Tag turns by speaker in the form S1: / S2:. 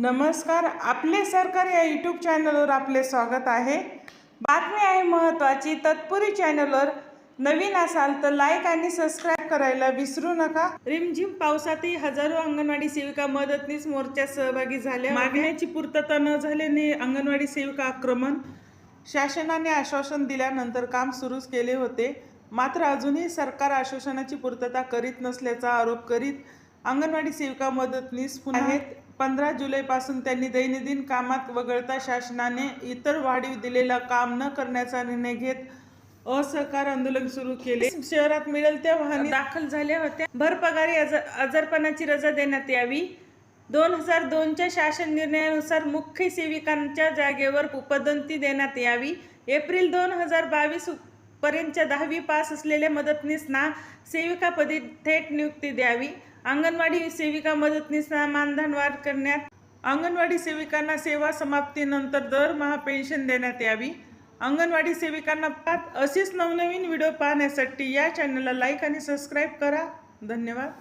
S1: नमस्कार आपले सरकार या यूट्यूब चॅनलवर आपले स्वागत आहे. बातमी आहे महत्त्वाची तत्पुरी चॅनलवर नवीन असाल तर लाईक आणि सबस्क्राईब करायला विसरू नका. रिमझिम पावसातही हजारो अंगणवाडी सेविका मदतनीस मोर्चात सहभागी झाल्या. मागण्याची पूर्तता न झाल्याने अंगणवाडी सेविका आक्रमण. शासनाने आश्वासन दिल्यानंतर काम सुरूच केले होते. मात्र अजूनही सरकार आश्वासनाची पूर्तता करीत नसल्याचा आरोप करीत अंगणवाडी सेविका मदतनीस पुन्हा आहेत. पंधरा जुलैपासून त्यांनी दैनंदिन कामात वगळता शासनाने इतर वाढीव दिलेला काम न करण्याचा निर्णय घेत असहकार आंदोलन सुरू केले. शहरात मिळेल त्या वाहने दाखल झाल्या होत्या. भरपगारी आजार आजारपणाची रजा देण्यात यावी. दोन हजार दोनच्या शासन निर्णयानुसार मुख्य सेविकांच्या जागेवर उपदंती देण्यात यावी. एप्रिल दोन हजार बावीस पर्यंतच्या दहावी पास असलेल्या मदतनीसना सेविकापदी थेट नियुक्ती द्यावी. अंगणवाडी सेविका मदतनीसना मानधन वाढ करण्यात. अंगणवाडी सेविकांना सेवा समाप्तीनंतर दरमहा पेन्शन देण्यात यावी. अंगणवाडी सेविकांना पाच असेच नवनवीन व्हिडिओ पाहण्यासाठी या चॅनलला लाईक आणि सबस्क्राईब करा. धन्यवाद.